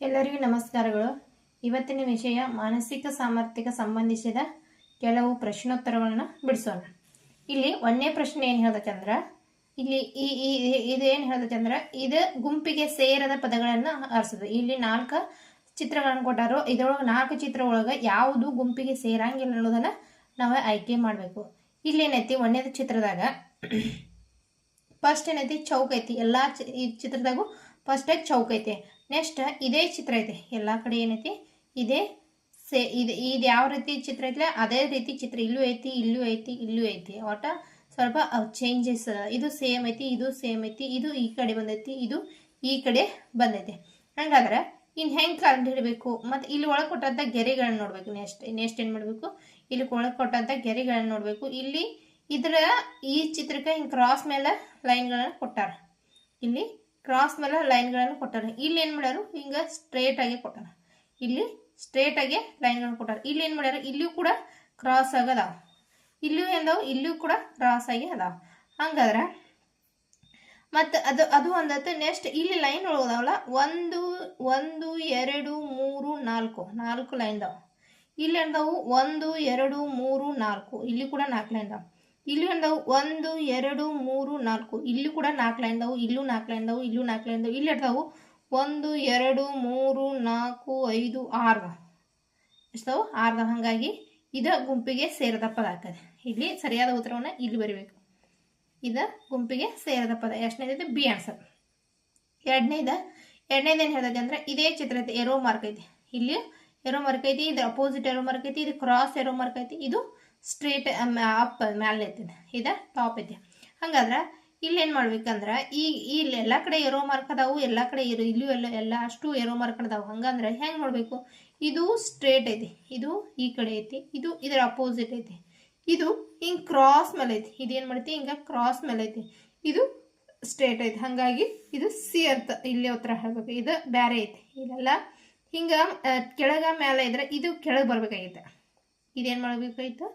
ಎಲ್ಲರಿಗೂ ನಮಸ್ಕಾರಗಳು. ಇವತ್ತಿನ ವಿಷಯ ಮಾನಸಿಕ ಸಾಮರ್ಥ್ಯಕ್ಕೆ ಸಂಬಂಧಿಸಿದ ಕೆಲವು ಪ್ರಶ್ನೋತ್ತರಗಳನ್ನ ಬಿಡಿಸೋಣ. ಇಲ್ಲಿ ಒಂದನೇ ಪ್ರಶ್ನೆ ಏನು ಹೇಳ್ದಕ್ಕಂದ್ರ, ಇಲ್ಲಿ ಈ ಇದೇನು ಹೇಳ್ದಕ್ಕಂದ್ರ, ಇದು ಗುಂಪಿಗೆ ಸೇರದ ಪದಗಳನ್ನು ಆರಿಸೋದು. ಇಲ್ಲಿ ನಾಲ್ಕು ಚಿತ್ರಗಳನ್ನು ಕೊಟ್ಟಾರೋ. ಇದರೊಳಗೆ ನಾಲ್ಕು ಚಿತ್ರ ಒಳಗೆ ಯಾವುದು ಗುಂಪಿಗೆ ಸೇರಂಗಿಲ್ಲ ಅನ್ನೋದನ್ನು ನಾವು ಆಯ್ಕೆ ಮಾಡಬೇಕು. ಇಲ್ಲಿ ಏನೈತಿ? ಒಂದೇದ ಚಿತ್ರದಾಗ ಫಸ್ಟ್ ಏನೈತಿ? ಚೌಕ ಐತಿ. ಎಲ್ಲ ಚಿತ್ರದಾಗೂ ಫಸ್ಟಾಗಿ ಚೌಕ ಐತಿ. ನೆಕ್ಸ್ಟ್ ಇದೇ ಚಿತ್ರ ಐತೆ ಎಲ್ಲ ಕಡೆ ಏನೈತಿ? ಇದೇ ಸೇ, ಇದು ಇದು ಯಾವ ರೀತಿ ಚಿತ್ರ ಐತಿ ಅದೇ ರೀತಿ ಚಿತ್ರ. ಇಲ್ಲೂ ಐತಿ ಇಲ್ಲೂ ಐತಿ ಇಲ್ಲೂ ಐತಿ. ಒಟ್ಟ ಸ್ವಲ್ಪ ಚೇಂಜಸ್ ಇದು ಸೇಮ್ ಐತಿ, ಇದು ಸೇಮ್ ಐತಿ, ಇದು ಈ ಕಡೆ ಬಂದೈತಿ, ಇದು ಈ ಕಡೆ ಬಂದೈತಿ. ಹಂಗಾದ್ರೆ ಇನ್ನು ಹೆಂಗೆ ಕಂಡು ಹಿಡಬೇಕು? ಮತ್ತು ಇಲ್ಲಿ ಒಳಗೆ ಕೊಟ್ಟಂಥ ಗೆರೆಗಳನ್ನ ನೋಡಬೇಕು. ನೆಕ್ಸ್ಟ್ ನೆಕ್ಸ್ಟ್ ಏನು ಮಾಡಬೇಕು? ಇಲ್ಲಿ ಒಳಗೆ ಕೊಟ್ಟಂಥ ಗೆರೆಗಳನ್ನ ನೋಡಬೇಕು. ಇಲ್ಲಿ ಇದರ ಈ ಚಿತ್ರಕ್ಕೆ ಹಿಂಗೆ ಕ್ರಾಸ್ ಮೇಲೆ ಲೈನ್ಗಳನ್ನು ಕೊಟ್ಟಾರ. ಇಲ್ಲಿ ಕ್ರಾಸ್ ಮೇಲೆ ಲೈನ್ಗಳನ್ನು ಕೊಟ್ಟಾರ ಇಲ್ಲಿ ಏನು ಮಾಡ್ಯಾರು? ಹಿಂಗೆ ಸ್ಟ್ರೇಟ್ ಆಗಿ ಕೊಟ್ಟಾರ. ಇಲ್ಲಿ ಸ್ಟ್ರೇಟ್ ಆಗಿ ಲೈನ್ಗಳನ್ನು ಕೊಟ್ಟಾರ. ಇಲ್ಲಿ ಏನು ಮಾಡ್ಯಾರ? ಇಲ್ಲಿಯೂ ಕೂಡ ಕ್ರಾಸ್ ಆಗದಾವ ಇಲ್ಲಿಯೂ ಎಂದವು ಇಲ್ಲಿಯೂ ಕೂಡ ಕ್ರಾಸ್ ಆಗಿ ಅದಾವ. ಹಂಗಾದ್ರೆ ಮತ್ತು ಅದು ಅದು ಒಂದತ್ತು ನೆಕ್ಸ್ಟ್ ಇಲ್ಲಿ ಲೈನ್ ಒಳಗದಾವಲ್ಲ ಒಂದು ಒಂದು, ಎರಡು, ಮೂರು, ನಾಲ್ಕು. ನಾಲ್ಕು ಲೈನ್ ಅದಾವ ಇಲ್ಲಿ ಅಂದವು? ಒಂದು, ಎರಡು, ಮೂರು, ನಾಲ್ಕು. ಇಲ್ಲಿ ಕೂಡ ನಾಲ್ಕು ಲೈನ್ ಅದಾವ ಇಲ್ಲಿ ಒಂದು ಒಂದು, ಎರಡು, ಮೂರು, ನಾಲ್ಕು. ಇಲ್ಲಿ ಕೂಡ ನಾಲ್ಕು ಲೈನ್ ಅದಾವು ಇಲ್ಲೂ ನಾಲ್ಕು ಲೈನ್ ಅದಾವು ಇಲ್ಲೂ ನಾಲ್ಕು ಲೈನ್ ಇಲ್ಲಿ ಇರ್ತಾವು ಒಂದು, ಎರಡು, ಮೂರು, ನಾಲ್ಕು, ಐದು, ಆರು. ಎಷ್ಟವು? ಆರ್ದ ಹಾಗಾಗಿ ಇದು ಗುಂಪಿಗೆ ಸೇರದ ಪದ ಆಗ್ತದೆ. ಇಲ್ಲಿ ಸರಿಯಾದ ಉತ್ತರವನ್ನು ಇಲ್ಲಿ ಬರಿಬೇಕು. ಇದು ಗುಂಪಿಗೆ ಸೇರದ ಪದ. ಎಷ್ಟನೇದೈತೆ ಬಿ ಆನ್ಸರ್ ಎರಡನೇದ, ಎರಡನೇದು ಏನು ಹೇಳ್ತೈತೆ ಅಂದ್ರೆ, ಇದೇ ಚಿತ್ರ ಐತೆ ಎರೋ ಮಾರ್ಕ್ ಐತಿ. ಇಲ್ಲಿ ಎರೋ ಮಾರ್ಕ್ ಐತಿ ಇದು ಅಪೋಸಿಟ್ ಎರೋ ಮಾರ್ಕ್ ಐತಿ, ಇದು ಕ್ರಾಸ್ ಎರೋ ಮಾರ್ಕ್ ಐತಿ, ಇದು ಸ್ಟ್ರೇಟ್ ಅಪ್ ಮ್ಯಾಲೆ ಇದೆ? ಇದು ಟಾಪ್ ಇದೆ. ಹಂಗಾದ್ರೆ ಇಲ್ಲೇನು ಮಾಡ್ಬೇಕಂದ್ರೆ ಈ ಇಲ್ಲಿ ಎಲ್ಲ ಕಡೆ ಎರೋ ಮಾರ್ಕ್ ಅದಾವು, ಎಲ್ಲ ಕಡೆ ಇರೋ ಇಲ್ಲೂ ಎಲ್ಲ ಎಲ್ಲ ಅಷ್ಟು ಎರೋ ಮಾರ್ಕ್ ಅದಾವು. ಹಂಗಂದ್ರೆ ಹೆಂಗೆ ಮಾಡಬೇಕು? ಇದು ಸ್ಟ್ರೇಟ್ ಐತಿ, ಇದು ಈ ಕಡೆ ಐತಿ, ಇದು ಇದರ ಅಪೋಸಿಟ್ ಐತಿ, ಇದು ಹಿಂಗೆ ಕ್ರಾಸ್ ಮೇಲೆ ಐತಿ. ಇದೇನು ಮಾಡ್ತೀವಿ ಹಿಂಗೆ ಕ್ರಾಸ್ ಮೇಲೆ ಐತಿ. ಇದು ಸ್ಟ್ರೇಟ್ ಐತಿ. ಹಾಗಾಗಿ ಇದು ಸಿ ಅಂತ ಇಲ್ಲಿ ಉತ್ತರ ಹೇಳ್ಬೇಕು. ಇದು ಬೇರೆ ಐತಿ. ಇದೆಲ್ಲ ಹಿಂಗೆ ಕೆಳಗೆ ಮೇಲೆ ಇದ್ರೆ ಇದು ಕೆಳಗೆ ಬರ್ಬೇಕಾಗಿತ್ತು ಇದೇನು ಮಾಡಬೇಕಾಗಿತ್ತು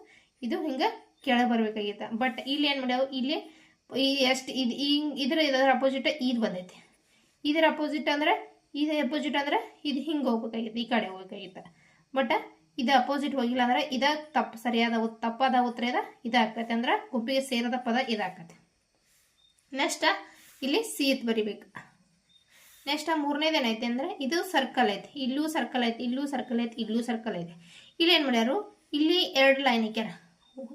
ಇದು ಹಿಂಗೆ ಕೆಳಗೆ ಬರ್ಬೇಕಾಗಿತ್ತು. ಬಟ್ ಇಲ್ಲಿ ಏನು ಮಾಡ್ಯಾವ? ಇಲ್ಲಿ ಎಷ್ಟು ಇದು ಹಿಂಗೆ ಇದ್ರ ಇದರ ಅಪೋಸಿಟ್ ಇದು ಬಂದೈತಿ. ಇದರ ಅಪೋಸಿಟ್ ಅಂದ್ರೆ, ಇದು ಅಪೋಸಿಟ್ ಅಂದ್ರೆ ಇದು ಹಿಂಗೆ ಹೋಗ್ಬೇಕಾಗಿತ್ತು, ಈ ಕಡೆ ಹೋಗ್ಬೇಕಾಗಿತ್ತು. ಬಟ್ ಇದು ಅಪೋಸಿಟ್ ಹೋಗಿಲ್ಲ ಅಂದ್ರೆ ಇದ ತಪ್ಪು, ಸರಿಯಾದ ತಪ್ಪಾದ ಉತ್ತರ ಇದ ಇದಾಕತ್ತೆ ಅಂದ್ರೆ ಗುಂಪಿಗೆ ಸೇರದ ಪದ ಇದಾಗತ್ತೆ ನೆಕ್ಸ್ಟ್ ಇಲ್ಲಿ ಸಿ ಎತ್ ಬರಿಬೇಕು. ನೆಕ್ಸ್ಟ್ ಮೂರನೇದು ಏನೈತೆ ಅಂದ್ರೆ ಇದು ಸರ್ಕಲ್ ಐತಿ. ಇಲ್ಲೂ ಸರ್ಕಲ್ ಐತೆ, ಇಲ್ಲೂ ಸರ್ಕಲ್ ಐತಿ, ಇಲ್ಲೂ ಸರ್ಕಲ್ ಐತಿ. ಇಲ್ಲಿ ಏನು ಮಾಡ್ಯಾರು? ಇಲ್ಲಿ ಎರಡು ಲೈನ್ ಹಾಕ್ಯಾರ.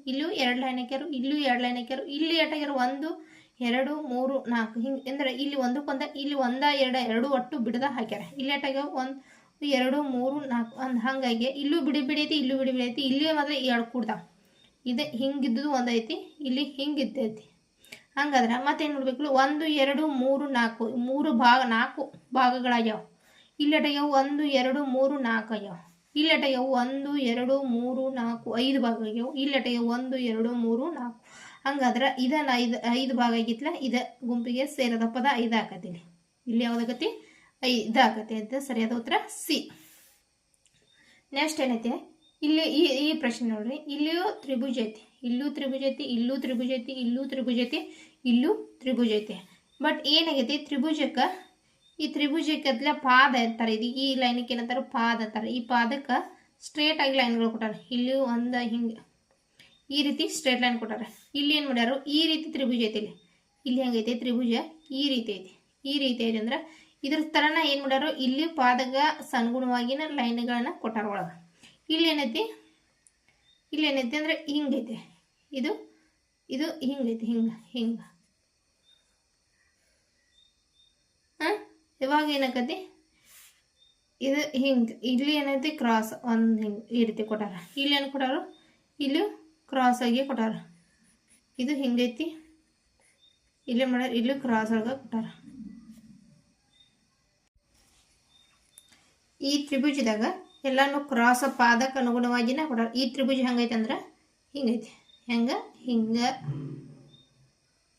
ಇಲ್ಲೂ ಎರಡು ಲೈನ್ ಹಾಕ್ಯಾರು, ಇಲ್ಲೂ ಎರಡು ಲೈನ್ ಹಾಕ್ಯಾರು, ಇಲ್ಲಿ ಎಟ್ ಹಾಕ್ಯಾರು? ಒಂದು, ಎರಡು, ಮೂರು, ನಾಲ್ಕು. ಹಿಂಗೆ ಅಂದ್ರೆ ಇಲ್ಲಿ ಒಂದಕ್ಕೊಂದ ಇಲ್ಲಿ ಒಂದ, ಎರಡು ಎರಡು ಒಟ್ಟು ಬಿಡದ ಹಾಕ್ಯಾರ. ಇಲ್ಲಿ ಎಷ್ಟಾಗ ಒಂದು, ಎರಡು, ಮೂರು, ನಾಲ್ಕು. ಒಂದು ಹಂಗಾಗಿ ಇಲ್ಲೂ ಬಿಡಿ ಬಿಡಿ ಐತಿ, ಇಲ್ಲೂ ಬಿಡಿ ಬಿಡಿ ಐತಿ. ಇಲ್ಲಿ ಮಾತ್ರ ಎರಡು ಕೂಡ್ತಾವ. ಇದು ಹಿಂಗಿದ್ದು ಒಂದೈತಿ ಇಲ್ಲಿ ಹಿಂಗಿದ್ದೈತಿ ಹಂಗಾದ್ರೆ ಮತ್ತೇನು ನೋಡಬೇಕು ಒಂದು, ಎರಡು, ಮೂರು, ನಾಲ್ಕು. ಮೂರು ಭಾಗ, ನಾಲ್ಕು ಭಾಗಗಳಾಗ್ಯಾವ. ಇಲ್ಲೆಟಾಗ್ಯಾವ ಒಂದು, ಎರಡು, ಮೂರು, ನಾಲ್ಕು ಆಗ್ಯಾವ. ಇಲ್ಲೆಟಾಗ್ಯಾವ ಒಂದು, ಎರಡು, ಮೂರು, ನಾಲ್ಕು, ಐದು ಭಾಗ ಆಗ್ಯಾವ ಇಲ್ಲೆಟಾಗ್ಯಾವ ಒಂದು, ಎರಡು, ಮೂರು, ನಾಲ್ಕು. ಹಂಗಾದ್ರೆ ಇದನ್ನ ಐದು ಐದು ಭಾಗ ಆಗಿತ್ಲ ಇದ ಗುಂಪಿಗೆ ಸೇರದ ಪದ ಐದು ಆಕತಿ ಇಲ್ಲಿ ಯಾವ್ದಾಗತಿ? ಐ ಆಗತ್ತೆ ಅಂತ ಸರಿಯಾದ ಉತ್ತರ ಸಿ. ನೆಕ್ಸ್ಟ್ ಏನೈತೆ? ಇಲ್ಲಿ ಈ ಈ ಪ್ರಶ್ನೆ ನೋಡ್ರಿ. ಇಲ್ಲಿಯೂ ತ್ರಿಭುಜ ಐತಿ ಇಲ್ಲೂ ತ್ರಿಭುಜ ಐತಿ ಇಲ್ಲೂ ತ್ರಿಭುಜ ಐತಿ ಇಲ್ಲೂ ತ್ರಿಭುಜ ಐತಿ ಇಲ್ಲೂ ತ್ರಿಭುಜ ಐತಿ ಬಟ್ ಏನಾಗೈತಿ? ತ್ರಿಭುಜಕ್ಕೆ ಈ ತ್ರಿಭುಜಕ್ಕೆ ಪಾದ ಇರ್ತಾರೆ ಇದು ಈ ಲೈನಿಗೆ ಏನಂತಾರೆ? ಪಾದ ಅಂತಾರೆ. ಈ ಪಾದಕ್ಕೆ ಸ್ಟ್ರೇಟ್ ಆಗಿ ಲೈನ್ಗಳು ಕೊಟ್ಟಾರೆ. ಇಲ್ಲಿ ಒಂದು, ಹಿಂಗೆ. ಈ ರೀತಿ ಸ್ಟ್ರೇಟ್ ಲೈನ್ ಕೊಟ್ಟಾರೆ. ಇಲ್ಲಿ ಏನು ಮಾಡ್ಯಾರು? ಈ ರೀತಿ ತ್ರಿಭುಜ ಐತಿ ಇಲ್ಲಿ. ಇಲ್ಲಿ ಹೆಂಗೈತೆ ತ್ರಿಭುಜ ಈ ರೀತಿ ಐತಿ. ಈ ರೀತಿ ಐತಿ ಅಂದ್ರೆ ಇದ್ರ ತರನ ಏನು ಮಾಡ್ಯಾರು? ಇಲ್ಲಿ ಪಾದಗ ಅನುಗುಣವಾಗಿನ ಲೈನ್ಗಳನ್ನ ಕೊಟ್ಟಾರ ಒಳಗೆ. ಇಲ್ಲಿ ಏನೈತಿ? ಇಲ್ಲಿ ಏನೈತಿ ಅಂದ್ರೆ ಹಿಂಗೈತಿ ಇದು ಇದು ಹಿಂಗೈತಿ ಹಿಂಗ ಹಿಂಗ ಹಾಂ ಇವಾಗ ಏನಾಗತಿ ಇದು ಹಿಂಗೆ, ಇಲ್ಲಿ ಏನೈತಿ ಕ್ರಾಸ್ ಒಂದು ಹಿಂಗೆ ಈ ರೀತಿ ಕೊಟ್ಟಾರ. ಇಲ್ಲಿ ಏನು ಕೊಟ್ಟಾರು? ಇಲ್ಲಿ ಕ್ರಾಸ್ ಆಗಿ ಕೊಟ್ಟಾರ. ಇದು ಹಿಂಗೈತಿ. ಇಲ್ಲಿ ಮಾಡ್ಯಾರ ಇಲ್ಲೂ ಕ್ರಾಸ್ ಒಳಗೆ ಕೊಟ್ಟಾರ. ಈ ತ್ರಿಭುಜದಾಗ ಎಲ್ಲಾನು ಕ್ರಾಸ್ ಪಾದಕ್ಕೆ ಅನುಗುಣವಾಗಿನ ಕೊಟ್ಟಾರ. ಈ ತ್ರಿಭುಜ ಹೆಂಗೈತೆ ಅಂದ್ರೆ ಹಿಂಗೈತಿ. ಹೆಂಗ? ಹಿಂಗ.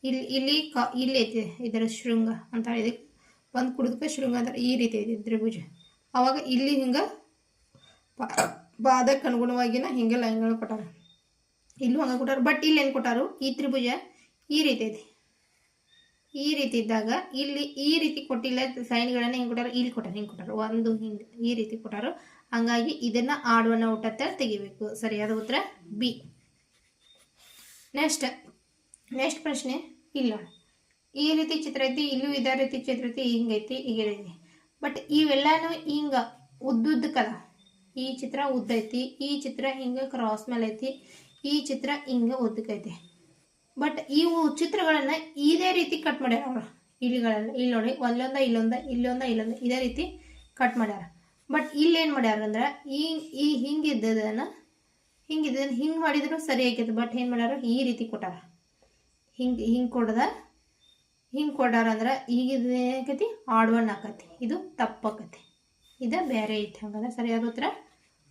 ಇಲ್ಲಿ ಇಲ್ಲಿ ಕಾ, ಇಲ್ಲಿ ಐತಿ ಇದರ ಶೃಂಗ ಅಂತ ಇದಕ್ಕೆ ಒಂದು ಶುರು ಅಂತಾರೆ. ಈ ರೀತಿ ಐತಿ ತ್ರಿಭುಜ. ಅವಾಗ ಇಲ್ಲಿ ಹಿಂಗೆ ಪಾದಕ್ಕೆ ಅನುಗುಣವಾಗಿನ ಹಿಂಗೆ ಲೈನ್ಗಳು ಕೊಟ್ಟಾರ. ಇಲ್ಲೂ ಹಂಗೆ ಕೊಟ್ಟಾರ. ಬಟ್ ಇಲ್ಲಿ ಏನು ಕೊಟ್ಟಾರು? ಈ ತ್ರಿಭುಜ ಈ ರೀತಿ ಐತಿ. ಈ ರೀತಿ ಇದ್ದಾಗ ಇಲ್ಲಿ ಈ ರೀತಿ ಕೊಟ್ಟಿಲ್ಲ ಸೈನ್ಗಳನ್ನ ಹಿಂಗೆ ಕೊಟ್ಟಾರ? ಇಲ್ಲಿ ಕೊಟ್ಟಾರ, ಹಿಂಗೆ ಕೊಟ್ಟಾರ. ಒಂದು ಹಿಂಗೆ ಈ ರೀತಿ ಕೊಟ್ಟಾರು. ಹಂಗಾಗಿ ಇದನ್ನ ಆಡುವನ್ನ ಹುಟ್ಟತ್ತ ತೆಗಿಬೇಕು. ಸರಿಯಾದ ಉತ್ತರ ಬಿ. ನೆಕ್ಸ್ಟ್ ನೆಕ್ಸ್ಟ್ ಪ್ರಶ್ನೆ. ಇಲ್ಲ. ಈ ರೀತಿ ಚಿತ್ರ ಐತಿ ಇಲ್ಲೂ ಇದೇ ರೀತಿ ಚಿತ್ರ ಐತಿ ಹಿಂಗೈತಿ ಹೀಗಿದೆ ಬಟ್ ಇವೆಲ್ಲಾನು ಹಿಂಗ ಉದ್ದುದ್ದಕ್ಕದ ಈ ಚಿತ್ರ ಉದ್ದ ಐತಿ, ಈ ಚಿತ್ರ ಹಿಂಗ ಕ್ರಾಸ್ ಮೇಲೆ ಐತಿ, ಈ ಚಿತ್ರ ಹಿಂಗ ಉದ್ದಕ್ಕೈತಿ ಬಟ್ ಇವು ಚಿತ್ರಗಳನ್ನ ಇದೇ ರೀತಿ ಕಟ್ ಮಾಡ್ಯಾರ ಅವರು. ಇಲಿಗಳನ್ನ, ಇಲ್ಲಿ ನೋಡಿ, ಒಂದೊಂದ, ಇಲ್ಲೊಂದ ಇಲ್ಲೊಂದ ಇಲ್ಲೊಂದ, ಇದೇ ರೀತಿ ಕಟ್ ಮಾಡ್ಯಾರ. ಬಟ್ ಇಲ್ಲಿ ಏನು ಮಾಡ್ಯಾರ ಅಂದ್ರೆ, ಈ ಈ ಹಿಂಗಿದ್ದದನ್ನ ಹಿಂಗಿದ್ದದನ್ನ ಹಿಂಗೆ ಮಾಡಿದ್ರು ಸರಿ ಆಗೈತೆ ಬಟ್ ಏನು ಮಾಡ್ಯಾರ? ಈ ರೀತಿ ಕೊಟ್ಟಾರ. ಹಿಂಗೆ ಹಿಂಗೆ ಕೊಡ್ದ ಹಿಂಗೆ ಕೊಡಾರ ಅಂದ್ರೆ ಈಗ ಇದು ಏನಾಕೈತಿ ಆಡ್ ಒನ್ ಆಕತಿ. ಇದು ತಪ್ಪಾಕತಿ. ಇದು ಬೇರೆ ಐತೆ ಹಂಗಂದ್ರೆ ಸರಿಯಾದ ಉತ್ತರ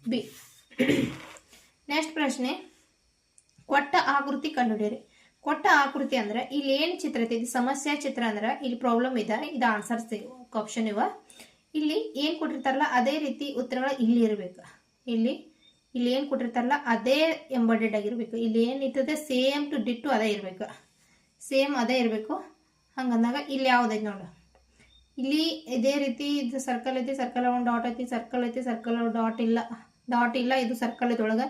ಬಿ. ನೆಕ್ಸ್ಟ್ ಪ್ರಶ್ನೆ. ಕೊಟ್ಟ ಆಕೃತಿ ಕಂಡುಹಿಡಿಯಿರಿ. ಕೊಟ್ಟ ಆಕೃತಿ ಅಂದ್ರೆ ಇಲ್ಲಿ ಏನು ಚಿತ್ರ ಐತಿ? ಇದು ಸಮಸ್ಯೆ ಚಿತ್ರ ಅಂದ್ರೆ ಇಲ್ಲಿ ಪ್ರಾಬ್ಲಮ್ ಇದೆ. ಇದು ಆನ್ಸರ್ಸ್ ಆಪ್ಷನ್ ಇವ. ಇಲ್ಲಿ ಏನು ಕೊಟ್ಟಿರ್ತಾರಲ್ಲ ಅದೇ ರೀತಿ ಉತ್ತರಗಳು ಇಲ್ಲಿ ಇರಬೇಕು. ಇಲ್ಲಿ ಇಲ್ಲಿ ಏನು ಕೊಟ್ಟಿರ್ತಾರಲ್ಲ ಅದೇ ಎಂಬಡೆಡ್ ಆಗಿರ್ಬೇಕು. ಇಲ್ಲಿ ಏನು ಇರ್ತದೆ ಸೇಮ್ ಟು ಡಿಟ್ಟು ಅದೇ ಇರಬೇಕು. ಸೇಮ್ ಅದೇ ಇರಬೇಕು. ಹಂಗಂದಾಗ ಇಲ್ಲಿ ಯಾವ್ದೈತಿ ನೋಡು. ಇಲ್ಲಿ ಇದೇ ರೀತಿ ಇದು ಸರ್ಕಲ್ ಐತಿ ಸರ್ಕಲ್ ಒಂದು ಡಾಟ್ ಐತಿ ಸರ್ಕಲ್ ಐತಿ ಸರ್ಕಲ್ ಡಾಟ್ ಇಲ್ಲ ಡಾಟ್ ಇಲ್ಲ, ಇದು ಸರ್ಕಲ್ ಐತಿ ಒಳಗೆ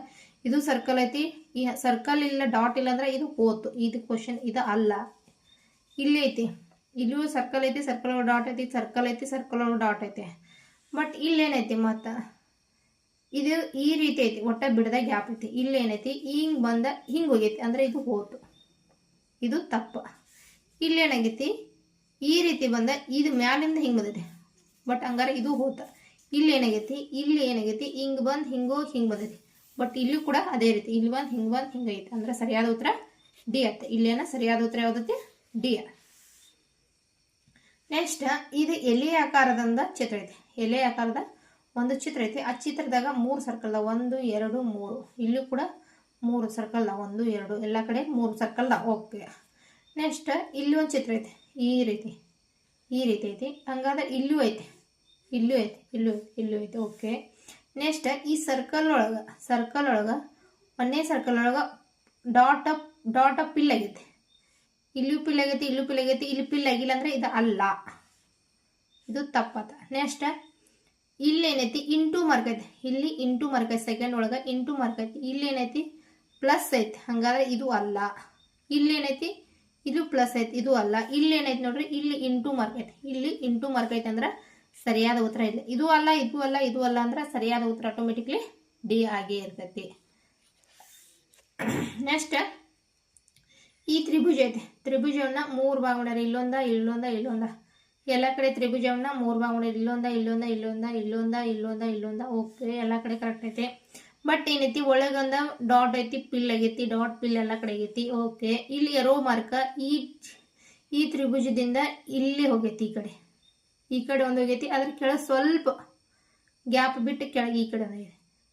ಇದು ಸರ್ಕಲ್ ಐತಿ, ಈ ಸರ್ಕಲ್ ಇಲ್ಲ ಡಾಟ್ ಇಲ್ಲ ಅಂದ್ರೆ ಇದು ಹೋತು. ಇದು ಕ್ವಶನ್ ಇದು ಅಲ್ಲ. ಇಲ್ಲಿ ಐತಿ ಇಲ್ಲೂ ಸರ್ಕಲ್ ಐತಿ ಸರ್ಕಲ್ ಡಾಟ್ ಐತಿ ಸರ್ಕಲ್ ಐತಿ ಸರ್ಕಲ್ ಡಾಟ್ ಐತಿ. ಬಟ್ ಇಲ್ಲೇನೈತಿ ಮತ್ತು? ಇದು ಈ ರೀತಿ ಐತಿ, ಒಟ್ಟ ಬಿಡದ ಗ್ಯಾಪ್ ಐತಿ. ಇಲ್ಲೇನೈತಿ ಹಿಂಗೆ ಬಂದ ಹಿಂಗೆ ಹೋಗೈತಿ, ಅಂದ್ರೆ ಇದು ಹೋತು. ಇದು ತಪ್ಪು. ಇಲ್ಲೇನಾಗೈತಿ ಈ ರೀತಿ ಬಂದ, ಇದು ಮ್ಯಾಲಿಂದ ಹಿಂಗೆ ಬಂದೈತಿ ಬಟ್ ಹಂಗಾರೆ ಇದು ಹೋತ. ಇಲ್ಲಿ ಏನಾಗೈತಿ ಇಲ್ಲಿ ಏನಾಗೈತಿ ಹಿಂಗೆ ಬಂದು ಹಿಂಗೋ ಹಿಂಗೆ ಬಂದೈತಿ ಬಟ್ ಇಲ್ಲೂ ಕೂಡ ಅದೇ ರೀತಿ. ಇಲ್ಲಿ ಬಂದು ಹಿಂಗೆ ಬಂದು ಹಿಂಗೆ ಐತಿ ಅಂದ್ರೆ ಸರಿಯಾದ ಉತ್ತರ ಡಿ ಆಯ್ತು. ಇಲ್ಲೇನ ಸರಿಯಾದ ಉತ್ತರ ಯಾವ್ದೈತಿ? ಡಿ ನೆಕ್ಸ್ಟ್ ಇದು ಎಲೆ ಆಕಾರದಿಂದ ಚಿತ್ರ ಐತಿ. ಎಲೆ ಆಕಾರದ ಒಂದು ಚಿತ್ರ ಐತಿ. ಆ ಚಿತ್ರದಾಗ ಮೂರು ಸರ್ಕಲ್ ಒಂದು, ಎರಡು, ಮೂರು. ಇಲ್ಲೂ ಕೂಡ ಮೂರು ಸರ್ಕಲ್ ಒಂದು, ಎರಡು. ಎಲ್ಲ ಕಡೆ ಮೂರು ಸರ್ಕಲ್ ಓಕೆ ನೆಕ್ಸ್ಟ್ ಇಲ್ಲಿ ಒಂದು ಚಿತ್ರ ಐತೆ. ಈ ರೀತಿ. ಈ ರೀತಿ ಐತಿ. ಹಂಗಾದ್ರೆ ಇಲ್ಲೂ ಐತೆ. ಇಲ್ಲೂ ಐತೆ. ಇಲ್ಲೂ ಇಲ್ಲೂ ಐತೆ. ಓಕೆ. ನೆಕ್ಸ್ಟ್ ಈ ಸರ್ಕಲ್ ಒಳಗೆ ಸರ್ಕಲ್ ಒಳಗೆ, ಒಂದೇ ಸರ್ಕಲ್ ಒಳಗೆ dot up dot up fill ಆಗೈತೆ. ಇಲ್ಲೂ ಪಿಲ್ ಆಗೈತಿ, ಇಲ್ಲೂ ಪಿಲ್ ಆಗೈತಿ. ಇಲ್ಲಿ ಪಿಲ್ ಆಗಿಲ್ಲ ಅಂದ್ರೆ ಇದು ಅಲ್ಲ. ಇದು ತಪ್ಪತ್ತ ನೆಕ್ಸ್ಟ್ ಇಲ್ಲಿ ಏನೈತಿ ಇಂಟು ಮಾರ್ಕ್ ಐತೆ. ಇಲ್ಲಿ ಇಂಟು ಮಾರ್ಕ್ ಐತೆ ಸೆಕೆಂಡ್ ಒಳಗೆ. ಇಂಟು ಮಾರ್ಕ್ ಐತಿ. ಇಲ್ಲಿ ಏನೈತಿ ಪ್ಲಸ್ ಐತಿ. ಹಂಗಾದ್ರೆ ಇದು ಅಲ್ಲ. ಇಲ್ಲಿ ಏನೈತಿ ಇದು ಪ್ಲಸ್ ಐತಿ ಇದು ಅಲ್ಲ. ಇಲ್ಲಿ ಏನೈತಿ ನೋಡ್ರಿ, ಇಲ್ಲಿ ಇಂಟು ಮಾರ್ಕ್ ಐತೆ ಇಲ್ಲಿ ಇಂಟು ಮಾರ್ಕ್ ಐತೆ ಅಂದ್ರೆ ಸರಿಯಾದ ಉತ್ತರ ಇಲ್ಲ. ಇದು ಅಲ್ಲ ಇದು ಅಲ್ಲ ಇದು ಅಲ್ಲ ಅಂದ್ರೆ ಸರಿಯಾದ ಉತ್ತರ ಆಟೋಮೆಟಿಕ್ಲಿ ಡಿ ಆಗೇ ಇರ್ತೈತಿ. ನೆಕ್ಸ್ಟ್ ಈ ತ್ರಿಭುಜ ಐತೆ. ತ್ರಿಭುಜವನ್ನ ಮೂರು ಭಾಗ ಮಾಡ್ಯಾರ ಇಲ್ಲೊಂದ ಇಲ್ಲೊಂದ ಇಲ್ಲೊಂದ. ಎಲ್ಲ ಕಡೆ ತ್ರಿಭುಜವನ್ನ ಮೂರು ಭಾಗ ಮಾಡ್ಯಾರ ಇಲ್ಲೊಂದ ಇಲ್ಲೊಂದ ಇಲ್ಲೊಂದ ಇಲ್ಲೊಂದ ಇಲ್ಲೊಂದ ಇಲ್ಲೊಂದ. ಓಕೆ ಎಲ್ಲ ಕಡೆ ಕರೆಕ್ಟ್ ಐತೆ. ಬಟ್ ಏನೈತಿ ಒಳಗಂದ ಡಾಟ್ ಐತಿ ಪಿಲ್ ಆಗೈತಿ ಡಾಟ್ ಪಿಲ್ ಎಲ್ಲ ಕಡೆ ಆಗೈತಿ ಓಕೆ ಇಲ್ಲಿ ಎರೋ ಮಾರ್ಕ ಈ ಈ ತ್ರಿಭುಜದಿಂದ ಇಲ್ಲಿ ಹೋಗೈತಿ ಈ ಕಡೆ ಈ ಕಡೆ ಒಂದು ಹೋಗೈತಿ ಅದ್ರ ಕೆಳಗೆ ಸ್ವಲ್ಪ ಗ್ಯಾಪ್ ಬಿಟ್ಟು ಕೆಳಗೆ ಈ ಕಡೆ ಒಂದಾಗಿದೆ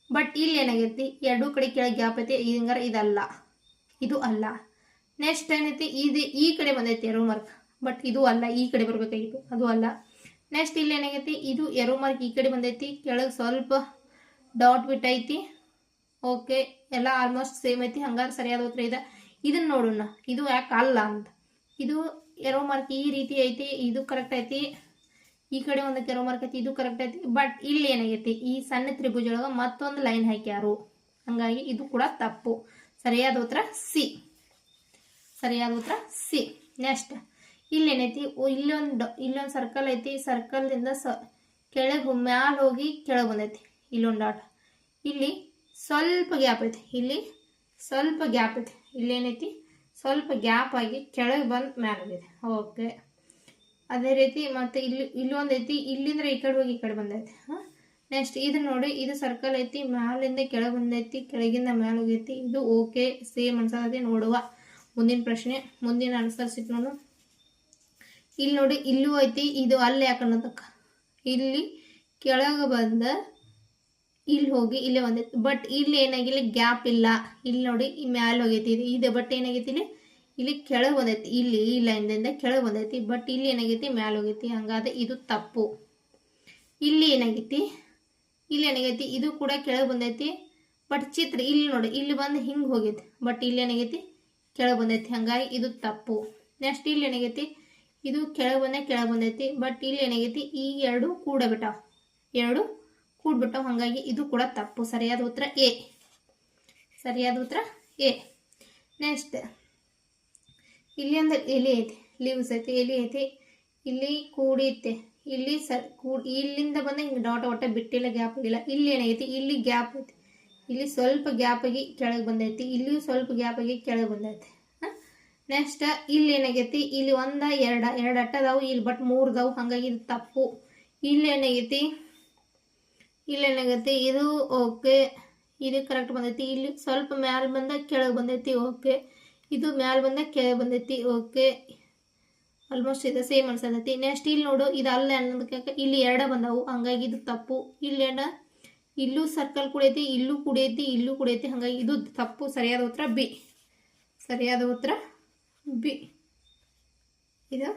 ಬಟ್ ಇಲ್ಲಿ ಏನಾಗೈತಿ ಎರಡೂ ಕಡೆ ಕೆಳಗೆ ಗ್ಯಾಪ್ ಐತಿ ಹಿಂಗಾರ ಇದಲ್ಲ ಇದು ಅಲ್ಲ ನೆಕ್ಸ್ಟ್ ಏನೈತಿ ಇದು ಈ ಕಡೆ ಬಂದೈತಿ ಎರೋ ಮಾರ್ಕ್ ಬಟ್ ಇದು ಅಲ್ಲ ಈ ಕಡೆ ಬರ್ಬೇಕಾಗಿತ್ತು ಅದು ಅಲ್ಲ ನೆಕ್ಸ್ಟ್ ಇಲ್ಲಿ ಏನಾಗೈತಿ ಇದು ಎರೋ ಮಾರ್ಕ್ ಈ ಕಡೆ ಬಂದೈತಿ ಕೆಳಗೆ ಸ್ವಲ್ಪ ಡಾಟ್ ಬಿಟ್ಟೈತಿ ಓಕೆ ಎಲ್ಲ ಆಲ್ಮೋಸ್ಟ್ ಸೇಮ್ ಐತಿ ಹಂಗಾರೆ ಸರಿಯಾದ ಉತ್ತರ ಇದೆ. ಇದನ್ನ ನೋಡೋಣ ಇದು ಯಾಕೆ ಅಲ್ಲ ಅಂತ. ಇದು ಎರೋ ಮಾರ್ಕ್ ಈ ರೀತಿ ಐತಿ ಇದು ಕರೆಕ್ಟ್ ಐತಿ. ಈ ಕಡೆ ಒಂದು ಕೆರೋ ಮಾರ್ಕ್ ಐತಿ ಇದು ಕರೆಕ್ಟ್ ಐತಿ. ಬಟ್ ಇಲ್ಲಿ ಏನಾಗೈತಿ ಈ ಸಣ್ಣ ತ್ರಿಭುಜ ಒಳಗೆ ಮತ್ತೊಂದು ಲೈನ್ ಹಾಕ್ಯಾರು. ಹಂಗಾಗಿ ಇದು ಕೂಡ ತಪ್ಪು. ಸರಿಯಾದ ಉತ್ತರ ಸಿ ಸರಿಯಾದ ಉತ್ತರ ಸಿ ನೆಕ್ಸ್ಟ್ ಇಲ್ಲಿ ಓ, ಇಲ್ಲೊಂದು ಇಲ್ಲೊಂದು ಸರ್ಕಲ್ ಐತಿ. ಸರ್ಕಲ್ದಿಂದ ಸ ಕೆಳಗೆ ಮ್ಯಾಲ ಹೋಗಿ ಕೆಳಗೆ ಬಂದೈತಿ ಇಲ್ಲೊಂದು ಡಾಟ್ ಇಲ್ಲಿ ಸ್ವಲ್ಪ ಗ್ಯಾಪ್ ಐತಿ. ಇಲ್ಲಿ ಸ್ವಲ್ಪ ಗ್ಯಾಪ್ ಐತಿ. ಇಲ್ಲಿ ಏನೈತಿ ಸ್ವಲ್ಪ ಗ್ಯಾಪ್ ಆಗಿ ಕೆಳಗೆ ಬಂದು ಮ್ಯಾಲಿದೆ ಓಕೆ. ಅದೇ ರೀತಿ ಮತ್ತೆ ಇಲ್ಲಿ ಇಲ್ಲೊಂದು ಐತಿ. ಇಲ್ಲಿಂದ್ರೆ ಈ ಕಡೆ ಹೋಗಿ ಈ ಕಡೆ ಬಂದೈತಿ. ಹಾಂ? ನೆಕ್ಸ್ಟ್ ಇದು ನೋಡಿ, ಇದು ಸರ್ಕಲ್ ಐತಿ. ಮ್ಯಾಲಿಂದ ಕೆಳಗೆ ಬಂದೈತಿ, ಕೆಳಗಿಂದ ಮ್ಯಾಲ ಹೋಗೈತಿ. ಇದು ಓಕೆ, ಸೇಮ್ ಅನ್ಸತ್ತೆ ನೋಡುವ. ಮುಂದಿನ ಪ್ರಶ್ನೆ, ಮುಂದಿನ ಅನುಸರಿಸಿ ಇಟ್ಟು ನೋಡು. ಇಲ್ಲಿ ನೋಡಿ, ಇಲ್ಲೂ ಐತಿ. ಇದು ಅಲ್ಲಿ ಯಾಕನ್ನೋದಕ್ಕೆ? ಇಲ್ಲಿ ಕೆಳಗೆ ಬಂದ ಇಲ್ಲಿ ಹೋಗಿ ಇಲ್ಲೇ ಬಂದೈತಿ ಬಟ್ ಇಲ್ಲಿ ಏನಾಗಿಲ್ಲ ಗ್ಯಾಪ್ ಇಲ್ಲ. ಇಲ್ಲಿ ನೋಡಿ, ಈ ಮ್ಯಾಲ ಹೋಗೈತಿ, ಇದು ಇದೆ ಬಟ್ ಏನಾಗೈತಿ ಇಲ್ಲಿ ಇಲ್ಲಿ ಕೆಳಗೆ ಬಂದೈತಿ ಇಲ್ಲಿ ಈ ಲೈನ್ದಿಂದ ಕೆಳಗೆ ಬಂದೈತಿ ಬಟ್ ಇಲ್ಲಿ ಏನಾಗೈತಿ, ಮ್ಯಾಲ ಹೋಗೈತಿ. ಹಂಗಾದ್ರೆ ಇದು ತಪ್ಪು. ಇಲ್ಲಿ ಏನಾಗೈತಿ? ಇಲ್ಲಿ ಏನಾಗೈತಿ, ಇದು ಕೂಡ ಕೆಳಗೆ ಬಂದೈತಿ ಬಟ್ ಚಿತ್ರ, ಇಲ್ಲಿ ನೋಡಿ, ಇಲ್ಲಿ ಬಂದು ಹಿಂಗೆ ಹೋಗೈತಿ ಬಟ್ ಇಲ್ಲಿ ಏನಾಗೈತಿ, ಕೆಳಗೆ ಬಂದೈತಿ. ಹಂಗಾಗಿ ಇದು ತಪ್ಪು. ನೆಕ್ಸ್ಟ್ ಇಲ್ಲಿ ಏನಾಗೈತಿ, ಇದು ಕೆಳಗೆ ಬಂದ, ಕೆಳಗೆ ಬಂದೈತಿ ಬಟ್ ಇಲ್ಲಿ ಏನಾಗೈತಿ, ಈ ಎರಡು ಕೂಡ ಬಿಟ್ಟಾವ. ಎರಡು ಕೂಡ್ಬಿಟ್ಟಾವ. ಹಾಗಾಗಿ ಇದು ಕೂಡ ತಪ್ಪು. ಸರಿಯಾದ ಉತ್ತರ ಎ. ಸರಿಯಾದ ಉತ್ತರ ಎ. ನೆಕ್ಸ್ಟ್. ಇಲ್ಲಿ ಅಂದ್ರೆ ಎಲೆ ಐತೆ. ಲೀವ್ಸ್ ಐತೆ, ಎಲೆ ಐತೆ. ಇಲ್ಲಿ ಕೂಡಿತ್ತೆ. ಇಲ್ಲಿ ಸ ಕೂಡ್ ಇಲ್ಲಿಂದ ಬಂದ ಹಿಂಗೆ ಡಾಟ್ ಒಟ್ಟ ಬಿಟ್ಟಿಲ್ಲ, ಗ್ಯಾಪ್ ಆಗಿಲ್ಲ ಇಲ್ಲಿ ಏನಾಗೈತಿ ಇಲ್ಲಿ ಗ್ಯಾಪ್ ಐತಿ. ಇಲ್ಲಿ ಸ್ವಲ್ಪ ಗ್ಯಾಪ್ ಆಗಿ ಕೆಳಗೆ ಬಂದೈತಿ. ಇಲ್ಲಿಯೂ ಸ್ವಲ್ಪ ಗ್ಯಾಪ್ ಆಗಿ ಕೆಳಗೆ ಬಂದೈತಿ. ನೆಕ್ಸ್ಟ್, ಇಲ್ಲಿ ಏನಾಗೈತಿ ಇಲ್ಲಿ ಒಂದ, ಎರಡ. ಎರಡು ಅಟ್ಟ ಅದಾವು ಇಲ್ಲಿ, ಬಟ್ ಮೂರು ಅದಾವು ಹಾಗಾಗಿ ಇದು ತಪ್ಪು. ಇಲ್ಲಿ ಏನಾಗೈತಿ ಇಲ್ಲಿ ಏನಾಗೈತಿ ಇದು ಓಕೆ ಇದು ಕರೆಕ್ಟ್ ಬಂದೈತಿ. ಇಲ್ಲಿ ಸ್ವಲ್ಪ ಮ್ಯಾಲ ಬಂದ ಕೆಳಗೆ ಬಂದೈತಿ ಓಕೆ ಇದು ಮ್ಯಾಲ ಬಂದ ಕೆಳಗೆ ಬಂದೈತಿ ಓಕೆ ಆಲ್ಮೋಸ್ಟ್ ಇದು ಸೇಮ್ ಅನ್ಸತೈತಿ ನೆಕ್ಸ್ಟ್ ಇಲ್ಲಿ ನೋಡು, ಇದು ಅಲ್ಲ ಅನ್ನೋದಕ್ಕೆ ಇಲ್ಲಿ ಎರಡ ಬಂದವು. ಹಂಗಾಗಿ ಇದು ತಪ್ಪು. ಇಲ್ಲಿ ಏನ? ಇಲ್ಲೂ ಸರ್ಕಲ್ ಕುಡಿಯೈತಿ ಇಲ್ಲೂ ಕುಡಿಯೈತಿ ಇಲ್ಲೂ ಕುಡಿಯೈತಿ ಹಾಗಾಗಿ ಇದು ತಪ್ಪು. ಸರಿಯಾದ ಉತ್ತರ ಬಿ. ಸರಿಯಾದ ಉತ್ತರ ಬಿ. ಇದು